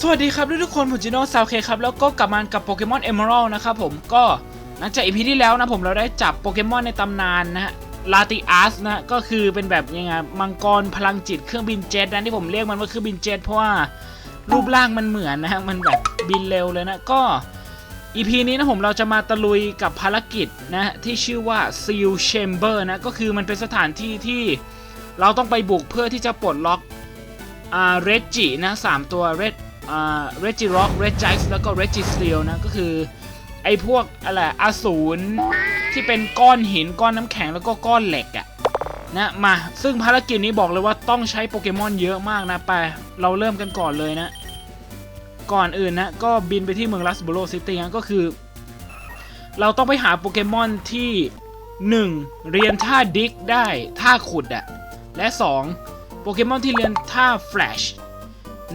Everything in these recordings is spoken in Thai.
สวัสดีครับทุกคนผมจิโน่ซาวเคครับแล้วก็กลับมากับโปเกมอนเอเมอรัลนะครับผมก็หลังจากอีพีที่แล้วนะผมเราได้จับโปเกมอนในตำนานนะฮะลาติอัสนะก็คือเป็นแบบยังไงมังกรพลังจิตเครื่องบินเจ็ตนะที่ผมเรียกมันว่าเครื่องบินเจ็ตเพราะว่ารูปร่างมันเหมือนนะฮะมันแบบบินเร็วเลยนะก็อีพีนี้นะผมเราจะมาตะลุยกับภารกิจนะฮะที่ชื่อว่า Seal Chamber นะก็คือมันเป็นสถานที่ที่เราต้องไปบุกเพื่อที่จะปลดล็อกอ่าเรจินะสามตัวเรด เรจิร็อกเรจิไจส์แล้วก็เรจิสเตียนะก็คือไอ้พวกอะไรอสูรที่เป็นก้อนหินก้อนน้ำแข็งแล้วก็ก้อนเหล็กอะนะมาซึ่งภารกิจนี้บอกเลยว่าต้องใช้โปเกมอนเยอะมากนะไปเราเริ่มกันก่อนเลยนะ ก่อนอื่นนะก็บินไปที่เมืองลัสโบโรซิตี้นะก็คือ เราต้องไปหาโปเกมอนที่ 1. เรียนท่าดิกได้ท่าขุดอะและ 2. โปเกมอนที่เรียนท่าแฟลช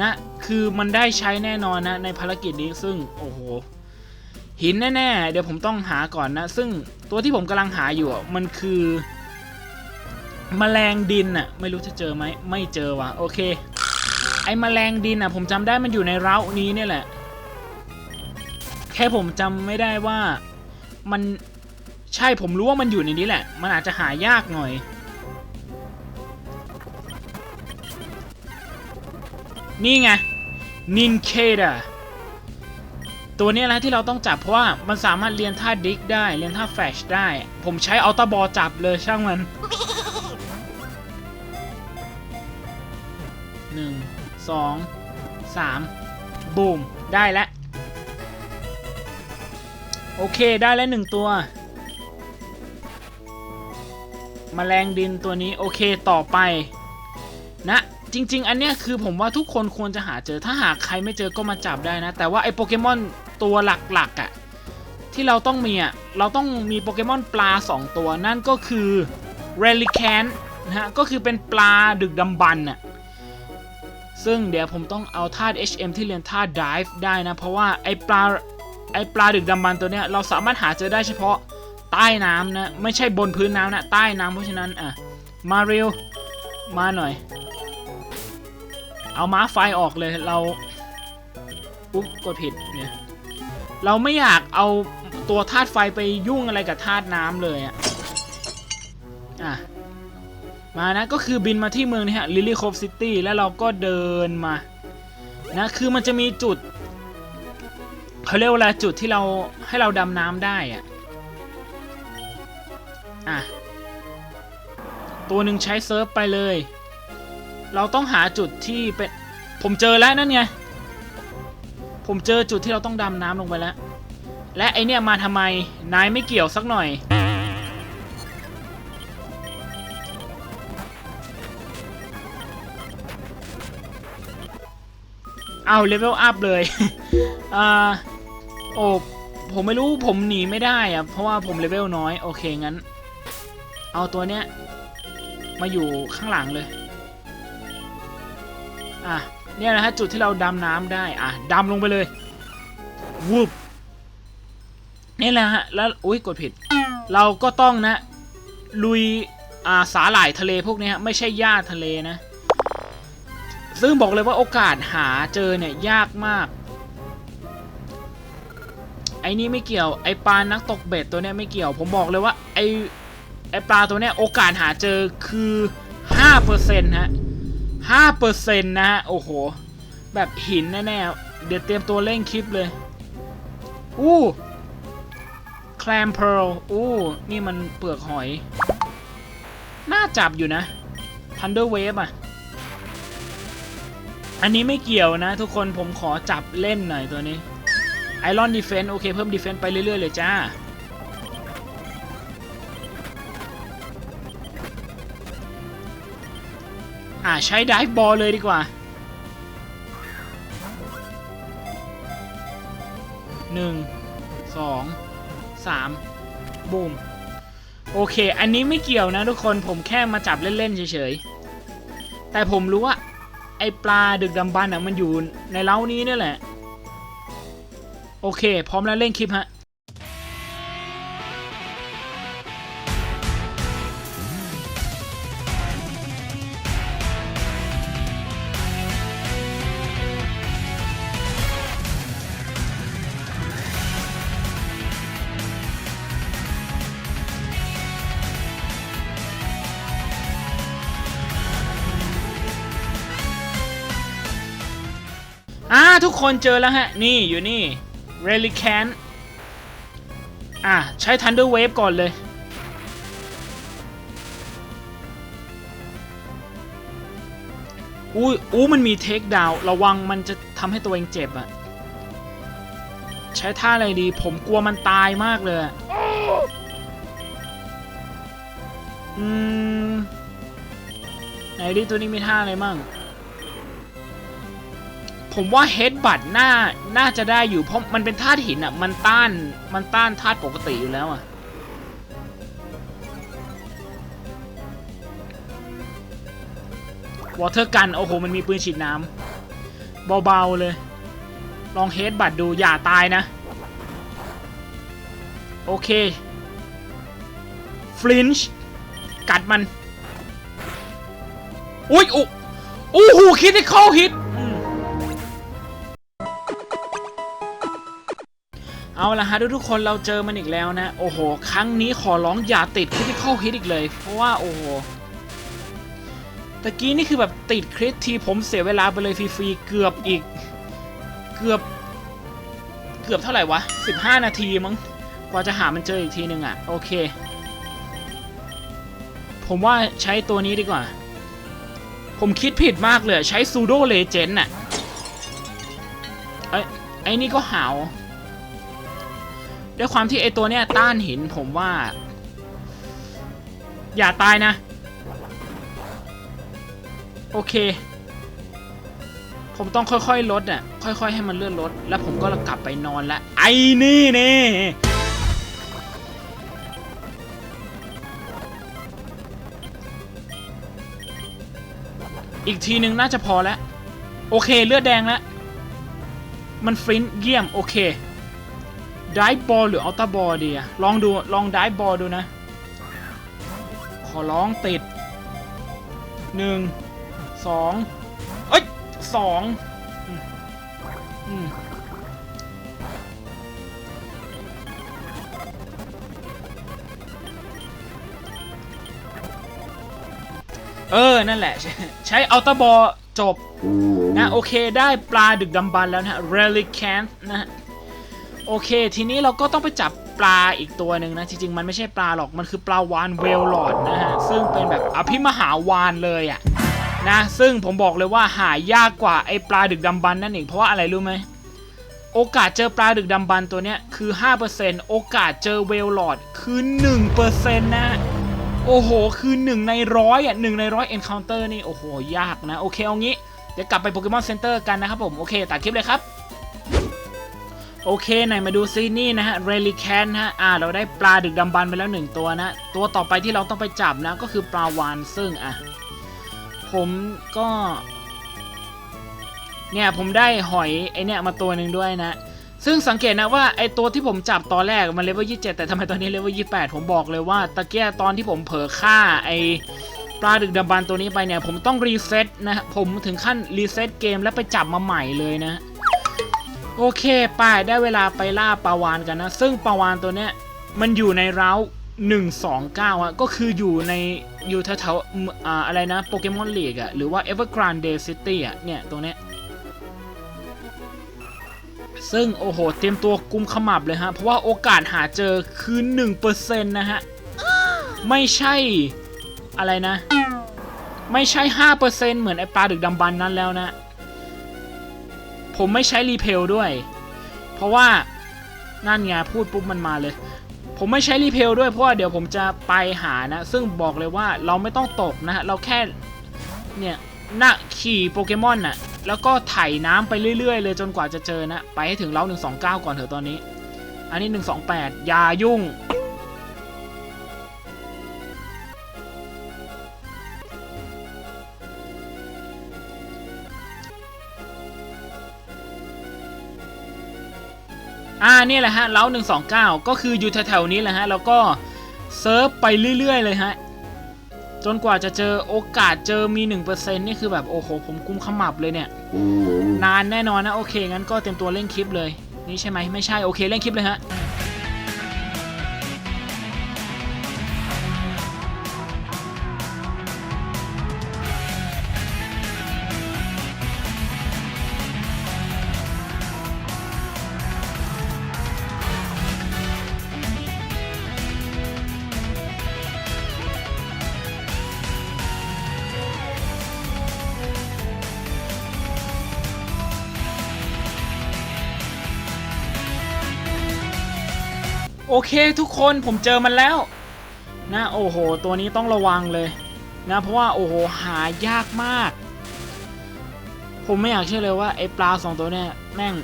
นะ คือมันได้ใช้แน่นอนนะในภารกิจนี้ซึ่งโอ้โหหินแน่ๆ เดี๋ยวผมต้องหาก่อนนะ ซึ่งตัวที่ผมกำลังหาอยู่มันคือมแมลงดินอะไม่รู้จะเจอไหมไม่เจอว่ะโอเค ไอ้มแมลงดินอะผมจำได้มันอยู่ในเร้านี้เนี่ยแหละ แค่ผมจำไม่ได้ว่ามันใช่ผมรู้ว่ามันอยู่ในนี้แหละ มันอาจจะหายากหน่อย นี่ไง นินเคดาตัวนี้นะที่เราต้องจับเพราะว่ามันสามารถเรียนท่าดิกได้เรียนท่าแฟชได้ ผมใช้อัลตาบอลจับเลยช่างมันหนึ่งสองสามบูม ได้แล้ว โอเคได้แล้วหนึ่งตัวมแมลงดินตัวนี้โอเคต่อไป นะ จริง ๆ อันเนี้ยคือผมว่าทุกคนควรจะหาเจอ ถ้าหากใครไม่เจอก็มาจับได้นะ แต่ว่าไอ้โปเกมอนตัวหลักๆอะ่ะที่เราต้องมีอะ่ะ เราต้องมีโปเกมอนปลา 2 ตัว นั่นก็คือ r e l i c a n นะฮะ ก็คือเป็นปลาดึกดำบรรพ์อะ ซึ่งเดี๋ยวผมต้องเอาธาตุ HM ที่เรียนธาตุ Dive ได้นะ เพราะว่าไอ้ปลาไอ้ปลาดึกดำบรรตัวเนี้ย เราสามารถหาเจอได้เฉพาะใต้น้ำนะ ไม่ใช่บนพื้นน้ำนะ ใต้น้ำเพราะฉะนั้นอะ มาเร็ว มาหน่อย เอาม้าไฟออกเลยเราอุ๊บกดผิดเนี่ยเราไม่อยากเอาตัวธาตุไฟไปยุ่งอะไรกับธาตุน้ำเลยอะอะมานะก็คือบินมาที่เมืองนี้ฮะลิลี่โคฟซิตี้แล้วเราก็เดินมานะคือมันจะมีจุดเขาเรียกว่าจุดที่เราให้เราดำน้ำได้อะอะตัวหนึ่งใช้เซิร์ฟไปเลย เราต้องหาจุดที่เป็นผมเจอแล้วนั่นไง ผมเจอจุดที่เราต้องดำน้ำลงไปแล้ว และไอเนี่ยมาทำไม นายไม่เกี่ยวสักหน่อย เอาเลเวลอัพเลยอ่าโอ้ผมไม่รู้ผมหนีไม่ได้อะเพราะว่าผมเลเวลน้อย โอเคงั้น เอาตัวเนี้ย มาอยู่ข้างหลังเลย อะเนี่ยนะฮะจุดที่เราดำน้ำได้อะดำลงไปเลยวูบนี่แหละฮะแล้วอุ้ยกดผิด เราก็ต้องนะ ลุยอ่าสาหร่ายทะเลพวกนี้ฮะไม่ใช่หญ้าทะเลนะ ซึ่งบอกเลยว่าโอกาสหาเจอเนี่ยยากมากไอ้นี่ไม่เกี่ยวไอ้ปลานักตกเบ็ดตัวเนี้ยไม่เกี่ยว ผมบอกเลยว่าไอ้ไอ้ปลาตัวเนี้ยโอกาสหาเจอคือ5%ฮะ ห้าเปอร์เซ็นต์นะฮะ โอ้โห แบบหินแน่ๆ เดี๋ยวเตรียมตัวเล่งคลิปเลย อู้ แคลมเพลอู้ นี่มันเปลือกหอย น่าจับอยู่นะ Thunder Wave อะ อันนี้ไม่เกี่ยวนะทุกคนผมขอจับเล่นหน่อยตัวนี้ Iron Defense โอเค เพิ่ม Defense ไปเรื่อย ๆ เลยจ้า อ่าใช้ไดฟ์บอลเลยดีกว่าหนึ่งสองสามบูมโอเค อันนี้ไม่เกี่ยวนะทุกคนผมแค่มาจับเล่น ๆ เฉย ๆ แต่ผมรู้ว่า ไอปลาดึกดำบรรพ์อะมันอยู่ในเล้านี้นี่แหละ โอเค พร้อมแล้วเล่นคลิปฮะ ทุกคนเจอแล้วฮะ นี่อยู่นี่ r e l i c a n อะ ใช้ Thunder Wave ก่อนเลยอุ้อู้มันมีเทคดาวระวังมันจะทำให้ตัวเองเจ็บอะใช้ท่าอะไรดี ผมกลัวมันตายมากเลยอะอืม ไหนดิตัวนี้มีท่าอะไรมั่ง ผมว่าเฮดบัตน่าน่าจะได้อยู่เพราะมันเป็นธาตุหินอะ มันต้านมันต้านธาตุปกติอยู่แล้วอะวอเตอร์กัน โอ้โห มันมีปืนฉีดน้ำเบา ๆ เลย ลองเฮดบัตดูอย่าตายนะ โอเค ฟลินช์กัดมัน อุ้ยอ้โอ้โหคิดได้เข้าฮิต เอาละฮะทุกๆคนเราเจอมันอีกแล้วนะ โอ้โห ครั้งนี้ขอร้องอย่าติดคริติคอลฮิตอีกเลย เพราะว่าโอ้โหตะกี้นี่คือแบบติดคริตทีผมเสียเวลาไปเลยฟรีๆเกือบอีก เกือบ เกือบเท่าไหร่วะ 15 นาทีมั้งกว่าจะหามันเจออีกทีหนึ่งอะ โอเค ผมว่าใช้ตัวนี้ดีกว่า ผมคิดผิดมากเลยใช้ซูโดเลเจนด์น่ะไอ้ไอ้นี่ก็หาว ด้วยความที่ไอตัวเนี้ยต้านหินผมว่า อย่าตายนะ โอเค ผมต้องค่อยๆลดอะค่อย ๆ ให้มันเลื่อนลด แล้วผมก็กลับไปนอนละไอ้นี่นี่อีกทีหนึ่งน่าจะพอแล้ว โอเค เลือดแดงแล้ว มันฟรินเยี่ยม โอเค ได้บอลหรืออัลตาบอลดีอะลองดู ลองได้บอลดูนะ ขอร้องติดหนึ่งสองเอ้ยสองอืมเออ นั่นแหละ ใช้ใช้อัลตาบอลจบ นะ โอเคได้ปลาดึกดำบรรพ์แล้วนะฮะ Relicant นะฮะ โอเค ทีนี้เราก็ต้องไปจับปลาอีกตัวหนึ่งนะ จริง ๆ มันไม่ใช่ปลาหรอกมันคือปลาวานเวลลอดนะฮะ ซึ่งเป็นแบบอภิมหาวานเลยอะนะ ซึ่งผมบอกเลยว่าหายากกว่าไอปลาดึกดำบรรนั่นเองเพราะว่าอะไรรู้ไหมโอกาสเจอปลาดึกดำบรรตัวเนี้ยคือ 5%โอกาสเจอเวลลอดคือ 1%นะโอ้โห คือ1ในร้อยอะ1ในร้อย encounter นี่ โอ้โห ยากนะ โอเค เอางี้ เดี๋ยวกลับไปโปเกมอนเซ็นเตอร์กันนะครับผม โอเค ตัดคลิปเลยครับ โอเคไหนมาดูซินี่นะฮะเรลิแคนฮะอ่าเราได้ปลาดึกดำบรรพ์ไปแล้วหนึ่งตัวนะ ตัวต่อไปที่เราต้องไปจับนะก็คือปลาวานซึ่งอะผมก็ เนี่ยผมได้หอยไอเนี่ยมาตัวหนึ่งด้วยนะ ซึ่งสังเกตนะว่าไอตัวที่ผมจับตอนแรกมันเลเวล27แต่ทำไมตอนนี้เลเวล28ผมบอกเลยว่าตะเกียตอนที่ผมเผลอฆ่าไอปลาดึกดำบรรพ์ตัวนี้ไปเนี่ย ผมต้องรีเซ็ตนะฮะผมถึงขั้นรีเซ็ตเกมแล้วไปจับมาใหม่เลยนะ โอเคไปได้เวลาไปล่าปลาวานกันนะ ซึ่งปลาวานตัวเนี้ยมันอยู่ในร้าว129อะก็คืออยู่ในอยู่แถวๆอ่าอะไรนะโปเกมอนลีกอะหรือว่า Evergrande City อะเนี่ยตรงเนี้ยซึ่งโอ้โห เตรียมตัวกุมขมับเลยฮะ เพราะว่าโอกาสหาเจอคือ 1%นะฮะ ไม่ใช่อะไรนะ ไม่ใช่ 5%เหมือนไอปลาดึกดำบรรนั้นแล้วนะ ผมไม่ใช้รีเพลด้วย เพราะว่านั่นไงพูดปุ๊บมันมาเลย ผมไม่ใช้รีเพลด้วยเพราะว่าเดี๋ยวผมจะไปหานะ ซึ่งบอกเลยว่าเราไม่ต้องตกนะฮะเราแค่เนี่ยน่ะขี่โปเกมอนน่ะแล้วก็ไถน้ำไปเรื่อยๆ เลยจนกว่าจะเจอนะ ไปให้ถึงเล้า129 ก่อนเถอะตอนนี้ อันนี้ 128 อย่ายุ่ง อ่านี่แหละฮะเล้า129 ก็คืออยู่แถวๆนี้แหละฮะแล้วก็เซิร์ฟไปเรื่อย ๆ เลยฮะ จนกว่าจะเจอโอกาสเจอมี 1%นี่คือแบบโอ้โห ผมกุมขมับเลยเนี่ย นานแน่นอนนะ โอเค งั้นก็เตรียมตัวเล่นคลิปเลย นี่ใช่ไหมไม่ใช่ โอเค เล่นคลิปเลยฮะ โอเคทุกคนผมเจอมันแล้ว นะโอ้โห ตัวนี้ต้องระวังเลยนะเพราะว่าโอ้โหหายากมาก ผมไม่อยากเชื่อเลยว่าไอ้ปลาสองตัวเนี่ยแม่ง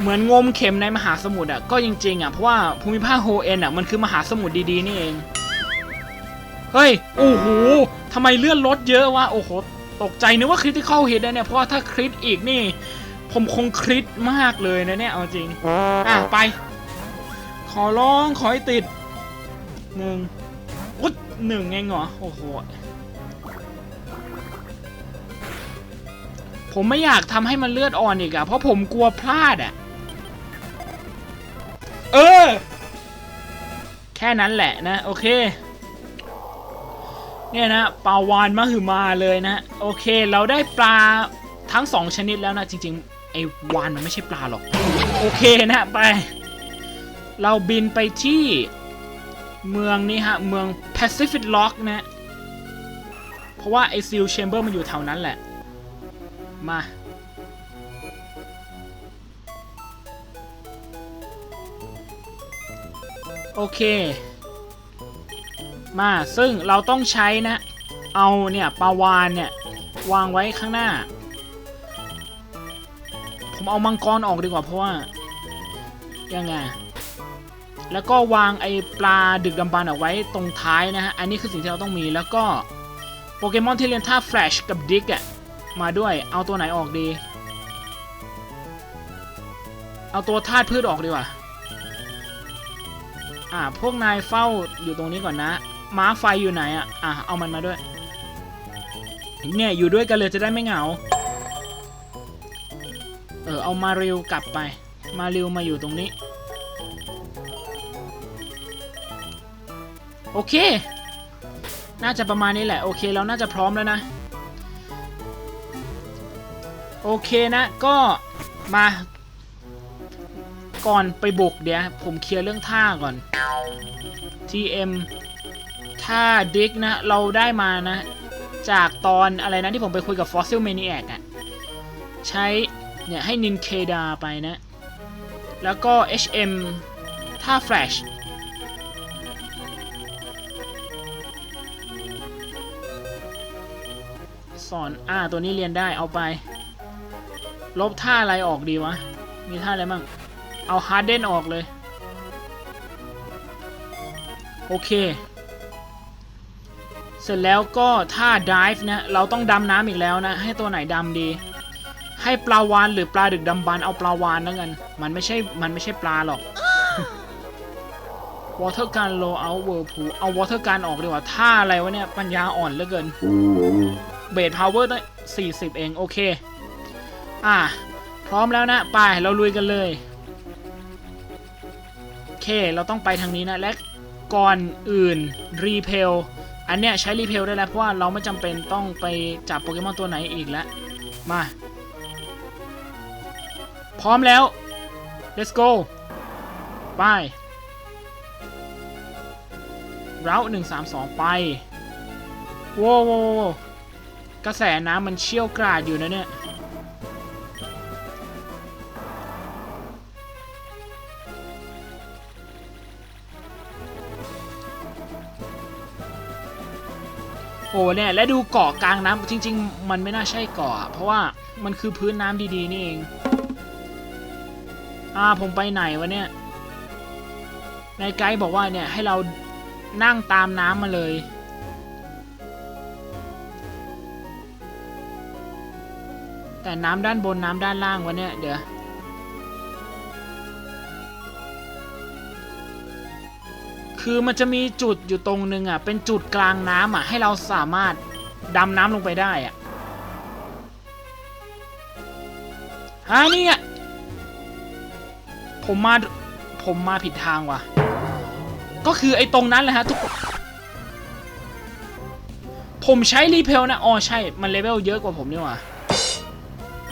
เหมือนงมเข็มในมหาสมุทรอะก็จริงๆอะเพราะว่าภูมิภาคโฮเอ็นอะมันคือมหาสมุทรดีๆนี่เองเฮ้ยโอ้โหทำไมเลื่อนรถเยอะวะโอ้โหตกใจนึกว่าคริติคอลฮิตนะเนี่ยเพราะว่าถ้าคริตอีกนี่ ผมคงคริตมากเลยนะเนี่ยเอาจริงอะไป ขอร้องขอให้ติดหนึ่งอุ๊ดหนึ่งเองเหรอ โอ้โห ผมไม่อยากทำให้มันเลือดอ่อนอีกอะเพราะผมกลัวพลาดอะเออ แค่นั้นแหละนะ โอเค เนี่ยนะปลาวานมาหือมาเลยนะ โอเค เราได้ปลาทั้งสองชนิดแล้วนะ จริงๆ ไอ้วานมันไม่ใช่ปลาหรอก โอเคนะ ไป เราบินไปที่เมืองนี้ฮะ เมือง Pacific Lock นะ เพราะว่าไอซิลแชมเบอร์มันอยู่แถวนั้นแหละ มา โอเค มาซึ่งเราต้องใช้นะ เอาเนี่ยปลาวานเนี่ย วางไว้ข้างหน้า ผมเอามังกรออกดีกว่าเพราะว่า ยังไง แล้วก็วางไอปลาดึกดำบรรพ์เอาไว้ตรงท้ายนะฮะ อันนี้คือสิ่งที่เราต้องมีแล้วก็โปเกมอนที่เรียนท่าแฟลชกับดิกอะมาด้วยเอาตัวไหนออกดี เอาตัวธาตุพืชออกดีกว่า อ่า พวกนายเฝ้าอยู่ตรงนี้ก่อนนะ ม้าไฟอยู่ไหนอะ อะ เอามันมาด้วย เนี่ยอยู่ด้วยกันเลยจะได้ไม่เหงา เออเอามาริวกลับไป มาริวมาอยู่ตรงนี้ โอเค น่าจะประมาณนี้แหละ โอเคเราน่าจะพร้อมแล้วนะ โอเคนะก็มาก่อนไปบุกเดี๋ยวผมเคลียร์เรื่องท่าก่อน TM ท่าดิกนะ เราได้มานะ จากตอนอะไรนะที่ผมไปคุยกับ Fossil Maniac อะใช้ เนี่ย ให้นินเคดาไปนะ แล้วก็ HM ท่า Flash สอน อ่า ตัวนี้เรียนได้ เอาไป ลบท่าอะไรออกดีวะ มีท่าอะไรบ้าง เอาฮาร์เดนออกเลย โอเค เสร็จแล้วก็ท่า dive นะ เราต้องดำน้ำอีกแล้วนะ ให้ตัวไหนดำดี ให้ปลาวานหรือปลาดึกดำบรรพ์เอาปลาวานแล้วกัน มันไม่ใช่ มันไม่ใช่ปลาหรอกวอเ e อร์การโลเอาเวิร์พูเอาวอเ e อร์การออกดีกว่าท่าอะไรวะเนี่ย ปัญญาอ่อนเหลือเกิน เบสพาวเวอร์ได้ง40 เอง โอเค อะพร้อมแล้วนะ ไป เราลุยกันเลย โอเค เราต้องไปทางนี้นะ และก่อนอื่น รีเพล อันเนี้ยใช้รีเพลได้แล้ว เพราะว่าเราไม่จำเป็นต้องไปจับโปเกมอนตัวไหนอีกแล้ว มา พร้อมแล้ว let's go ไปเราหนึ่งสามสองไป โว้วโว้โว้ว กระแสน้ำมันเชี่ยวกราดอยู่นะเนี่ย โอ้เนี่ย และดูเกาะกลางน้ำจริง ๆ มันไม่น่าใช่เกาะเพราะว่ามันคือพื้นน้ำดีๆ นี่เอง อ่าผมไปไหนวะเนี่ยในไกด์บอกว่าเนี่ยให้เรานั่งตามน้ำมาเลย แต่น้ำด้านบนน้ำด้านล่างวะเนี่ยเดี๋ยวคือมันจะมีจุดอยู่ตรงนึงอะ เป็นจุดกลางน้ำอะ ให้เราสามารถดำน้ำลงไปได้อะฮะนี่อะผมมาผมมาผิดทางว่ะ ก็คือไอ้ตรงนั้นแหละฮะทุกคนผมใช้รีเพลนะอ๋อใช่ มันเลเวลเยอะกว่าผมนี่ว่า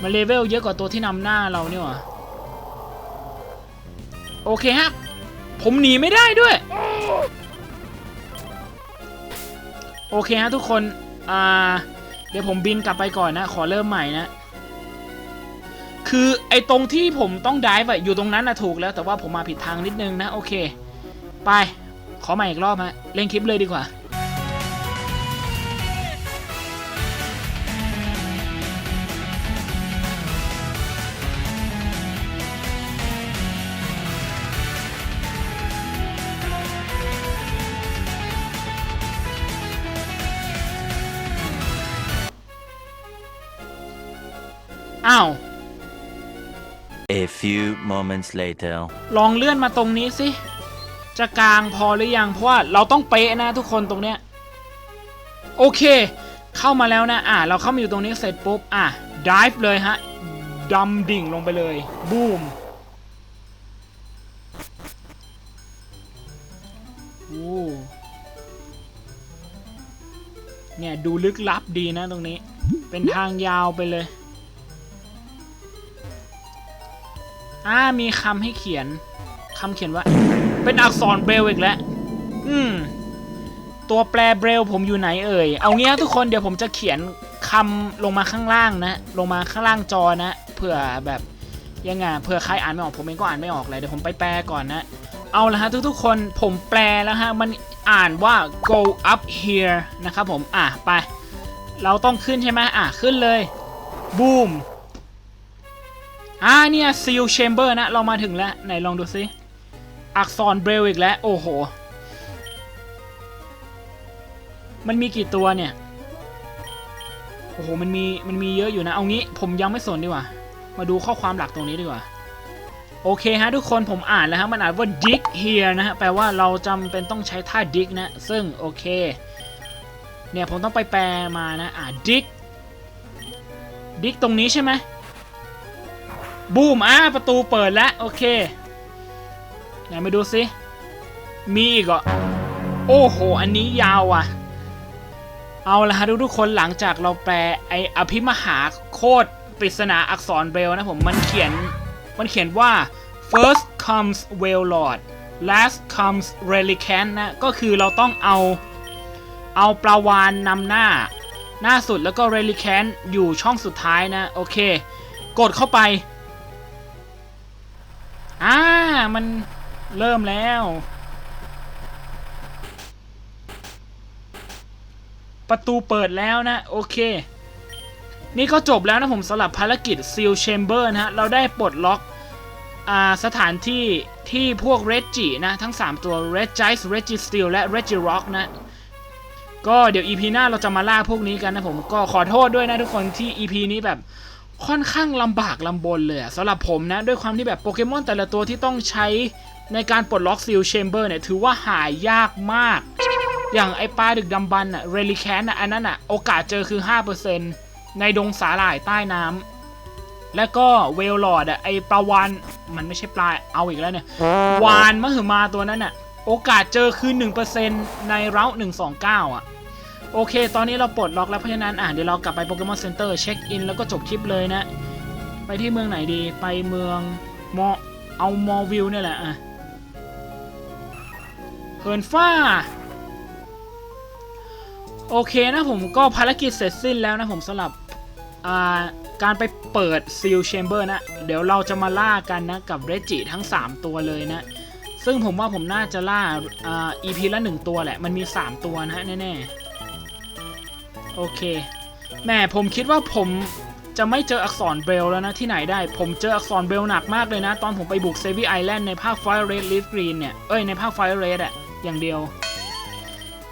มันเลเวลเยอะกว่าตัวที่นำหน้าเรานี่หว่าโอเคฮะ ผมหนีไม่ได้ด้วย โอเคฮะทุกคน อ่า เดี๋ยวผมบินกลับไปก่อนนะ ขอเริ่มใหม่นะ คือไอ้ตรงที่ผมต้องดิฟอะอยู่ตรงนั้นนะถูกแล้ว แต่ว่าผมมาผิดทางนิดนึงนะ โอเค ไป ขอใหม่อีกรอบฮะ เล่นคลิปเลยดีกว่า อ้าว A few moments later. ลองเลื่อนมาตรงนี้สิ จะกลางพอหรือยัง เพราะว่าเราต้องเป๊ะนะทุกคนตรงเนี้ย โอเค เข้ามาแล้วนะ อะ เราเข้ามาอยู่ตรงนี้เสร็จปุ๊บ อะ dive เลยฮะดำดิ่งลงไปเลย บูมโอ้เนี่ย ดูลึกลับดีนะตรงนี้ เป็นทางยาวไปเลย อ่ามีคำให้เขียนคำเขียนว่า เป็นอักษรเบรลอีกแล้ว อืม ตัวแปลเบรลผมอยู่ไหนเอ่ย เอางี้นะทุกคนเดี๋ยวผมจะเขียนคำลงมาข้างล่างนะ ลงมาข้างล่างจอนะเผื่อแบบยังไงเผื่อใครอ่านไม่ออกผมเองก็อ่านไม่ออกเลยเดี๋ยวผมไปแปลก่อนนะเอาละฮะทุกๆคนผมแปลแล้วฮะมันอ่านว่า go up here นะครับผม อะไป เราต้องขึ้นใช่ไหมอะขึ้นเลยบูม อ่าเนี่ย seal chamber นะ เรามาถึงแล้ว ไหนลองดูซิอักษรเบรลอีกแล้ว โอ้โห มันมีกี่ตัวเนี่ย โอ้โห มันมี มันมีเยอะอยู่นะ เอางี้ผมยังไม่สนดีกว่า มาดูข้อความหลักตรงนี้ดีกว่า โอเคฮะทุกคนผมอ่านแล้วฮะ มันอ่านว่า dig here นะฮะ แปลว่าเราจำเป็นต้องใช้ท่า dig นะ ซึ่งโอเค เนี่ยผมต้องไปแปลมานะ อ่า dig dig ตรงนี้ใช่ไหม บูมอะประตูเปิดแล้วโอเคไหนมาดูสิมีอีกเหรอโอ้โห อันนี้ยาวอะ เอาละฮะทุกทุกๆคนหลังจากเราแปลไออภิมหาโคตรปริศนาอักษรเบลนะผมมันเขียนมันเขียนว่า first comes well lord last comes relicant นะ ก็คือเราต้องเอาเอาปลาวานนำหน้า หน้าสุดแล้วก็ relicant อยู่ช่องสุดท้ายนะ โอเค กดเข้าไป อ่า มันเริ่มแล้ว ประตูเปิดแล้วนะ โอเค นี่ก็จบแล้วนะผมสำหรับภารกิจ Seal Chamber นะฮะ เราได้ปลดล็อกอ่าสถานที่ที่พวก r e g i นะ ทั้ง 3 ตัว r e g i c e r e g i Steel และ r e g i Rock นะ ก็เดี๋ยว EP หน้าเราจะมาล่าพวกนี้กันนะผมก็ขอโทษด้วยนะทุกคนที่ EP นี้แบบ ค่อนข้างลำบากลำบนเลยอะสำหรับผมนะ ด้วยความที่แบบโปเกมอนแต่ละตัวที่ต้องใช้ในการปลดล็อกซิลแชมเบอร์เนี่ย ถือว่าหายากมาก อย่างไอปลาดึกดำบันอะเรลิแคนอะอันนั้นอะโอกาสเจอคือ 5%ในดงสาหร่ายใต้น้ำแล้วก็เวลลอดอะไอปลาวานมันไม่ใช่ปลาเอาอีกแล้วเนี่ย วานมหึมาตัวนั้นอะโอกาสเจอคือ 1%ในเราท์129อะ โอเค ตอนนี้เราปลดล็อกแล้วเพราะฉะนั้นอะเดี๋ยวเรากลับไปโปเกมอนเซ็นเตอร์เช็คอินแล้วก็จบคลิปเลยนะ ไปที่เมืองไหนดีไปเมืองมอเอามอวิวเนี่ยแหละอะเฮิร์นฟ้า โอเคนะผมก็ภารกิจเสร็จสิ้นแล้วนะผมสำหรับอ่าการไปเปิดซีลแชมเบอร์นะ เดี๋ยวเราจะมาล่ากันนะ กับเรจิทั้ง 3 ตัวเลยนะ ซึ่งผมว่าผมน่าจะล่าอ่า EP ละ 1 ตัวแหละ มันมี 3 ตัวนะแน่ๆ โอเคแหม่ผมคิดว่าผมจะไม่เจออักษรเบลแล้วนะที่ไหนได้ ผมเจออักษรเบลหนักมากเลยนะ ตอนผมไปบุกเซฟี่ไอแลนด์ในภาค Fire Red Leaf Green เนี่ย เอ้ยในภาค Fire Red อะอย่างเดียว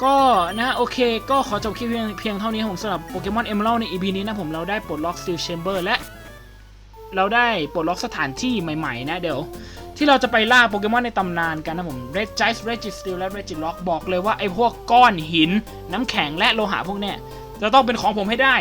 ก็นะโอเคก็ขอจบคลิปเพียงเพียงเท่านี้ผมสำหรับโปเกมอนเอม a ร d ใน EP นี้นะผมเราได้ปลดล็อก Steel Chamber และ เราได้ปลดล็อกสถานที่ใหม่ๆนะเดี๋ยว ที่เราจะไปล่าโปเกมอนในตำนานกันนะผม Red Giant Regis Steel และ Regirock บอกเลยว่าไอ้พวกก้อนหิน น้ำแข็งและโลหะพวกเนี้ย จะต้องเป็นของผมให้ได้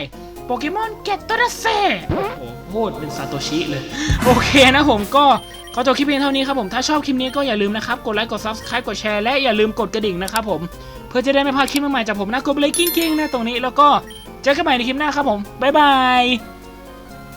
โปเกมอนเกตตระเซโอ้โหพูดเป็นซาโตชิเลย โอเคนะผมก็ขอจบคลิปเพียงเท่านี้ครับผม ถ้าชอบคลิปนี้ก็อย่าลืมนะครับ กดไลค์ กด Subscribe กดแชร์และอย่าลืมกดกระดิ่งนะครับผม เพื่อจะได้ไม่พลาดคลิปใหม่ๆจากผมนะกดไปเลยกิ้งๆนะตรงนี้แล้วก็เจอกันใหม่ในคลิปหน้าครับผมบ๊ายบาย